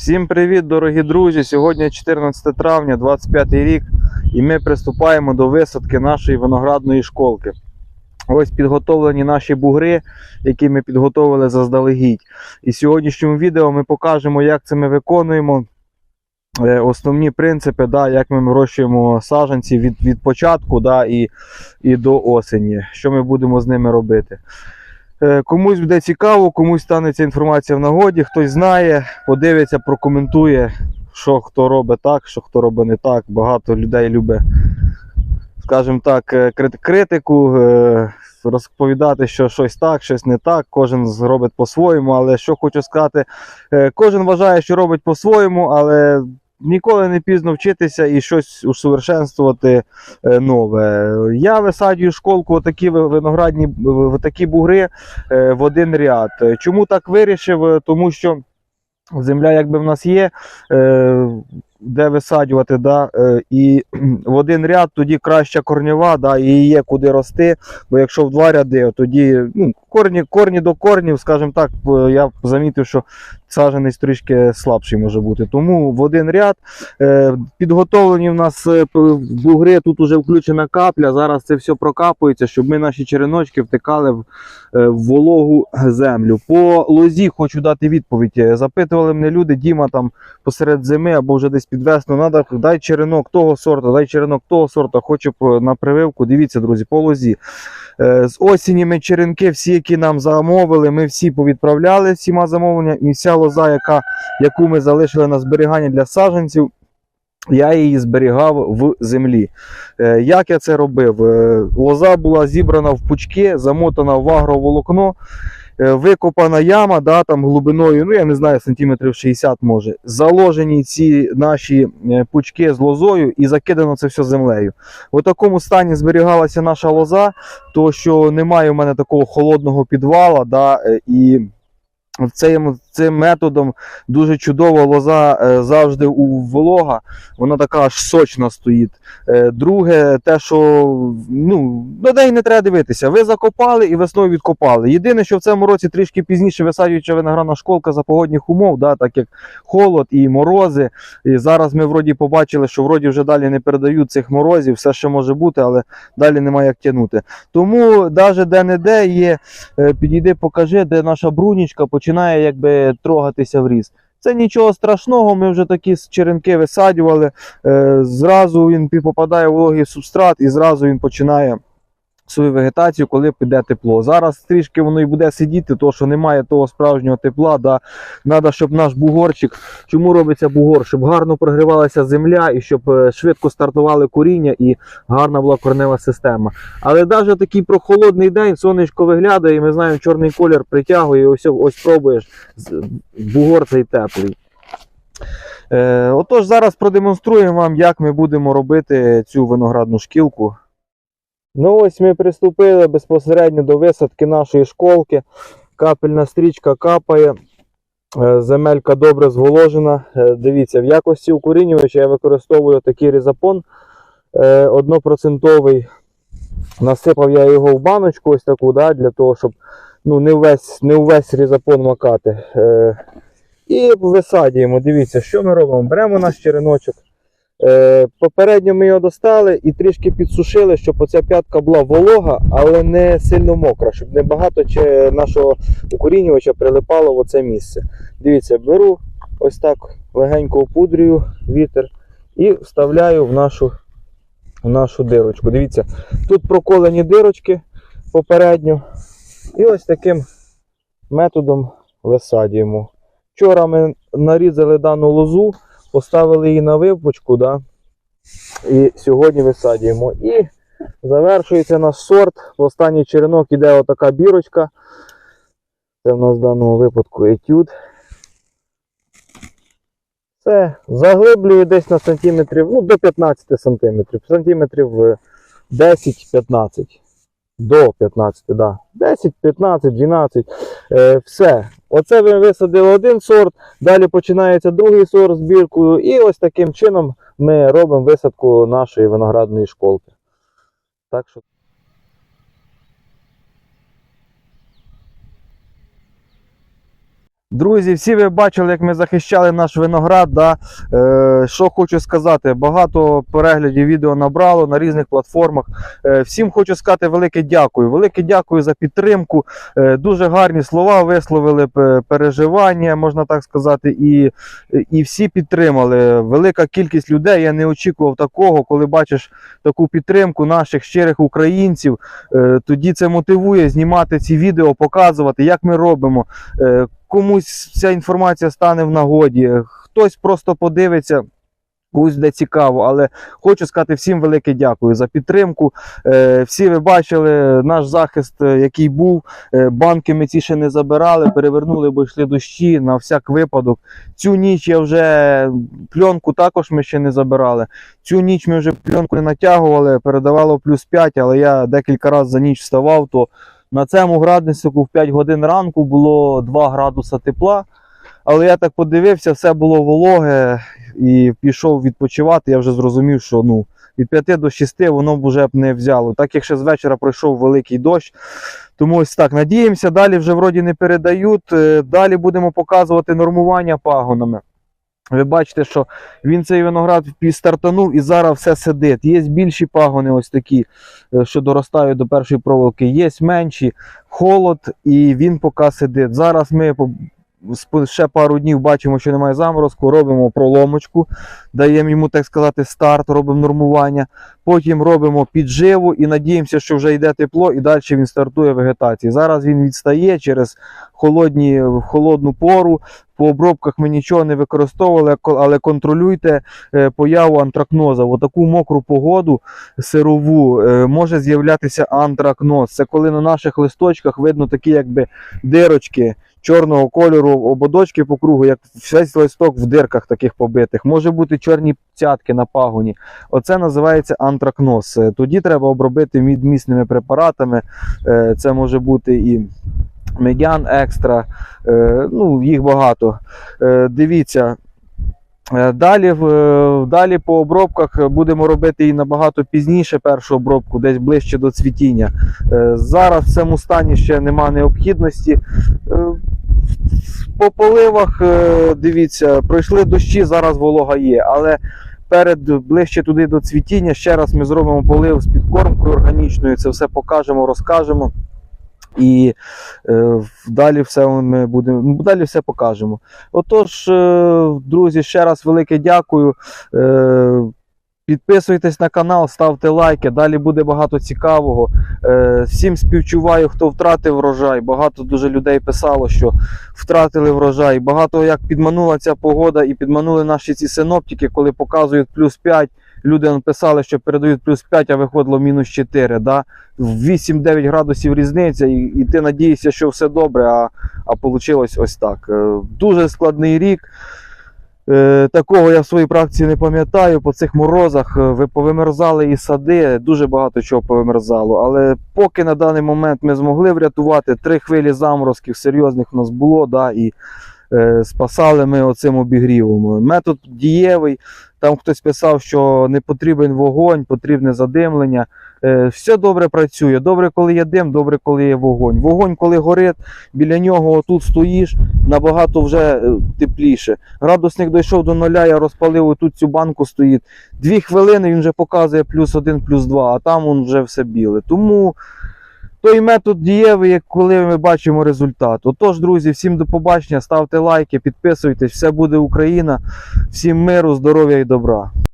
Всім привіт, дорогі друзі! Сьогодні 14 травня, 25 рік, і ми приступаємо до висадки нашої виноградної школки. Ось підготовлені наші бугри, які ми підготовили заздалегідь. І в сьогоднішньому відео ми покажемо, як це ми виконуємо. е, Основні принципи, да, як ми вирощуємо саджанці від, від початку да, і, і до осені, що ми будемо з ними робити. Е, Комусь буде цікаво, комусь стане ця інформація в нагоді, хтось знає, подивиться, прокоментує, що хто робить так, що хто робить не так. Багато людей любить, скажімо так, е, критику, е, розповідати, що щось так, щось не так. Кожен зробить по-своєму, але що хочу сказати, кожен вважає, що робить по-своєму, але ніколи не пізно вчитися і щось усовершенствувати е, нове. Я висаджую школку, отакі виноградні в- такі бугри е, в один ряд. Чому так вирішив? Тому що земля, якби в нас є, е, де висаджувати, да, і в один ряд тоді краща корнєва, да, і є куди рости. Бо якщо в два ряди, тоді ну, корні, корні до корнів, скажімо так, я замітив, що саджанець трішки слабший може бути. Тому в один ряд е, підготовлені в нас е, бугри, тут вже включена капля. Зараз це все прокапується, щоб ми наші череночки втикали в, е, вологу землю. По лозі хочу дати відповідь. Е, Запитували мене люди, Діма там посеред зими або вже десь під весну, надо, дай черенок того сорту, дай черенок того сорту, хочу на прививку. Дивіться, друзі, по лозі. Е, З осені черенки, всі, які нам замовили, ми всі повідправляли всіма замовлення. І вся лоза, яка, яку ми залишили на зберігання для саджанців, я її зберігав в землі. Е, Як я це робив? Е, Лоза була зібрана в пучки, замотана в агроволокно, е, викопана яма, да, там глибиною, ну я не знаю, сантиметрів 60 може. Заложені ці наші пучки з лозою і закидано це все землею. В такому стані зберігалася наша лоза, то що немає у мене такого холодного підвала, да, і цим, цим методом дуже чудово лоза е, завжди у волога, вона така аж сочна стоїть. Е, Друге, те, що ну, на неї не треба дивитися. Ви закопали і весною відкопали. Єдине, що в цьому році трішки пізніше висаджуюча виноградна школка за погодних умов, да, так як холод і морози. І зараз ми вроді побачили, що вроді вже далі не передають цих морозів, все ще може бути, але далі немає як тягнути. Тому навіть де-не-де є, е, підійди, покажи, де наша брунічка починає якби трогатися в ріс. Це нічого страшного, ми вже такі черенки висаджували. Е, зразу він попадає в вологий субстрат і зразу він починає свою вегетацію, коли піде тепло. Зараз трішки воно і буде сидіти, тому що немає того справжнього тепла. Да. Треба, щоб наш бугорчик. Чому робиться бугор? Щоб гарно прогрівалася земля і щоб е, швидко стартували коріння і гарна була корнева система. Але навіть такий прохолодний день, сонечко виглядає, і ми знаємо, чорний колір притягує, і ось, ось пробуєш, бугор цей теплий. Е, отож, зараз продемонструємо вам, як ми будемо робити цю виноградну шкілку. Ну ось ми приступили безпосередньо до висадки нашої школки. Капельна стрічка капає. Е, Земелька добре зволожена. Е, Дивіться, в якості укорінювача я використовую такий різапон е, однопроцентовий. Насипав я його в баночку, ось таку, да, для того, щоб ну, не, весь, не увесь різапон макати. Е, і висадюємо. Дивіться, що ми робимо? Беремо наш череночок. Е, попередньо ми його достали і трішки підсушили, щоб оця п'ятка була волога, але не сильно мокра, щоб не багато нашого укорінювача прилипало в оце місце. Дивіться, беру ось так легенько опудрюю вітер і вставляю в нашу, в нашу дирочку. Дивіться, тут проколені дирочки попередньо. І ось таким методом висадюємо. Вчора ми нарізали дану лозу, поставили її на випучку, да? і сьогодні висадюємо. І завершується наш сорт. В останній черенок іде отака бірочка. Це в нас в даному випадку етюд. Це заглиблюю десь на сантиметрів, ну, до 15 сантиметрів, сантиметрів е, 10-15. До 15, да. 10, 15, 12. Е, все. Оце ви висадили один сорт, далі починається другий сорт збіркою. і ось таким чином ми робимо висадку нашої виноградної школки. Так що Друзі, всі ви бачили, як ми захищали наш виноград. Да? Е, що хочу сказати, багато переглядів відео набрало на різних платформах. Е, всім хочу сказати велике дякую. Велике дякую за підтримку. Е, дуже гарні слова висловили переживання, можна так сказати, і, і всі підтримали. Велика кількість людей. Я не очікував такого, коли бачиш таку підтримку наших щирих українців. Е, тоді це мотивує знімати ці відео, показувати, як ми робимо. Е, комусь ця інформація стане в нагоді, хтось просто подивиться. Комусь буде цікаво, але хочу сказати всім велике дякую за підтримку. Е, всі ви бачили наш захист, е, який був. Е, банки ми ці ще не забирали, перевернули, бо йшли дощі на всяк випадок. Цю ніч я вже пленку також ми ще не забирали. Цю ніч ми вже пленку не натягували, передавало плюс 5, але я декілька разів за ніч вставав, то на цьому градуснику в 5 годин ранку було 2 градуса тепла. Але я так подивився, все було вологе і пішов відпочивати. Я вже зрозумів, що ну, від 5 до 6 воно б вже б не взяло. Так як ще з вечора пройшов великий дощ. Тому ось так. Надіємося, далі вже вроді не передають. Е, Далі будемо показувати нормування пагонами. Ви бачите, що він цей виноград стартанув і зараз все сидить. Є більші пагони, ось такі, е, що доростають до першої проволоки, є менші, холод, і він поки сидить. Зараз ми ще пару днів бачимо, що немає заморозку, робимо проломочку, даємо йому, так сказати, старт, робимо нормування. Потім робимо підживу і надіємося, що вже йде тепло, і далі він стартує вегетації. Зараз він відстає через холодні, холодну пору. По обробках ми нічого не використовували, але контролюйте е, появу антракноза. В таку мокру погоду сирову е, може з'являтися антракноз. Це коли на наших листочках видно такі якби дирочки чорного кольору, ободочки по кругу, як весь листок в дирках таких побитих. Може бути чорні цятки на пагоні. Оце називається антракноз. Е, Тоді треба обробити мідмісними препаратами. Е, Це може бути і медян екстра, е, ну, їх багато. Дивіться. Далі, далі по обробках будемо робити і набагато пізніше першу обробку, десь ближче до цвітіння. Зараз в цьому стані ще нема необхідності. По поливах, е, дивіться, пройшли дощі, зараз волога є, але перед ближче туди до цвітіння ще раз ми зробимо полив з підкормкою органічною, це все покажемо, розкажемо. І е, далі все ми будемо ну, далі все покажемо. Отож, е, друзі, ще раз велике дякую. Е, Підписуйтесь на канал, ставте лайки. Далі буде багато цікавого. Е, всім співчуваю, хто втратив врожай. Багато дуже людей писало, що втратили врожай. Багато як підманула ця погода і підманули наші ці синоптики, коли показують плюс 5. Люди написали, що передають плюс 5, а виходило мінус 4. Да? 8-9 градусів різниця, і, і ти надієшся, що все добре, а, а вийшло ось так. Е, Дуже складний рік. Е, Такого я в своїй практиці не пам'ятаю. По цих морозах е, ви повимерзали і сади, дуже багато чого повимерзало. Але поки на даний момент ми змогли врятувати три хвилі заморозків серйозних у нас було, да, і спасали ми оцим обігрівом. Метод дієвий. Там хтось писав, що не потрібен вогонь, потрібне задимлення. Е, все добре працює. Добре, коли є дим, добре, коли є вогонь. Вогонь, коли горить, біля нього отут стоїш, набагато вже е, тепліше. Градусник дійшов до нуля, я розпалив, тут цю банку стоїть. Дві хвилини він вже показує плюс один, плюс два, а там он вже все біле. Тому той метод дієвий, як коли ми бачимо результат. Отож, друзі, всім до побачення, ставте лайки, підписуйтесь, все буде Україна, всім миру, здоров'я і добра.